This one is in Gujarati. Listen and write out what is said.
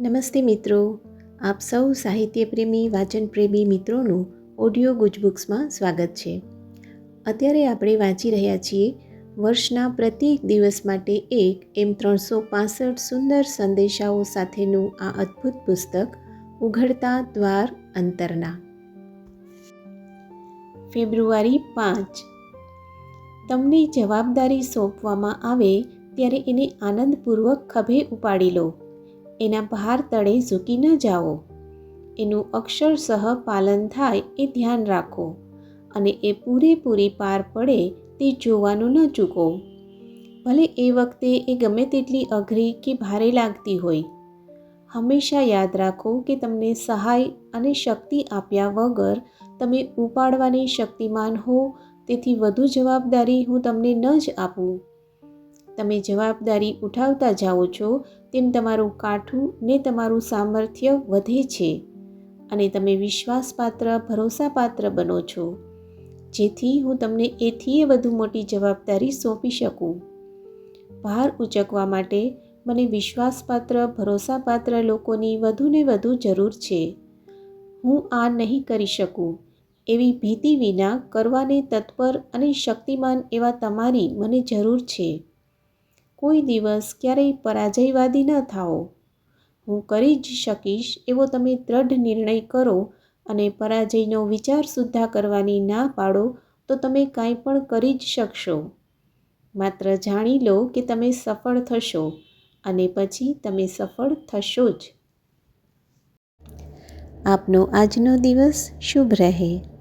નમસ્તે મિત્રો. આપ સૌ સાહિત્યપ્રેમી, વાચનપ્રેમી મિત્રોનું ઓડિયો ગુજબુક્સમાં સ્વાગત છે. અત્યારે આપણે વાંચી રહ્યા છીએ વર્ષના પ્રત્યેક દિવસ માટે એક એમ ત્રણસો પાસઠ સુંદર સંદેશાઓ સાથેનું આ અદ્ભુત પુસ્તક, ઉઘડતા દ્વાર અંતરના. ફેબ્રુઆરી પાંચ. તમને જવાબદારી સોંપવામાં આવે ત્યારે એને આનંદપૂર્વક ખભે ઉપાડી લો. એના ભાર તળે ઝૂકી ન જાઓ. એનું અક્ષરશઃ પાલન થાય એ ધ્યાન રાખો અને એ પૂરેપૂરી પાર પડે તે જોવાનું ન ચૂકો. ભલે એ વખતે એ ગમે તેટલી અઘરી કે ભારે લાગતી હોય. હંમેશા યાદ રાખો કે તમને સહાય અને શક્તિ આપ્યા વગર તમે ઉપાડવાની શક્તિમાન હો, તેથી વધુ જવાબદારી હું તમને ન જ આપું. તમે જવાબદારી ઉઠાવતા જાઓ છો, તેમ તમારું કાઠું ને તમારું સામર્થ્ય વધે છે. અને તમે વિશ્વાસપાત્ર, ભરોસાપાત્ર બનો છો. જેથી હું તમને એથીય વધુ મોટી જવાબદારી સોંપી શકું. ભાર ઉચકવા માટે મને વિશ્વાસપાત્ર, ભરોસાપાત્ર લોકોની વધુને વધુ જરૂર છે. હું આ નહીં કરી શકું. એવી ભીતિ વિના કરવાને તત્પર અને શક્તિમાન એવા તમારી મને જરૂર છે. કોઈ દિવસ ક્યારેય પરાજયવાદી ન થાઓ. હું કરી જ શકીશ એવો તમે દ્રઢ નિર્ણય કરો અને પરાજયનો વિચાર સુદ્ધા કરવાની ના પાડો તો તમે કાંઈ પણ કરી જ શકશો. માત્ર જાણી લો કે તમે સફળ થશો અને પછી તમે સફળ થશો જ. આપનો આજનો દિવસ શુભ રહે.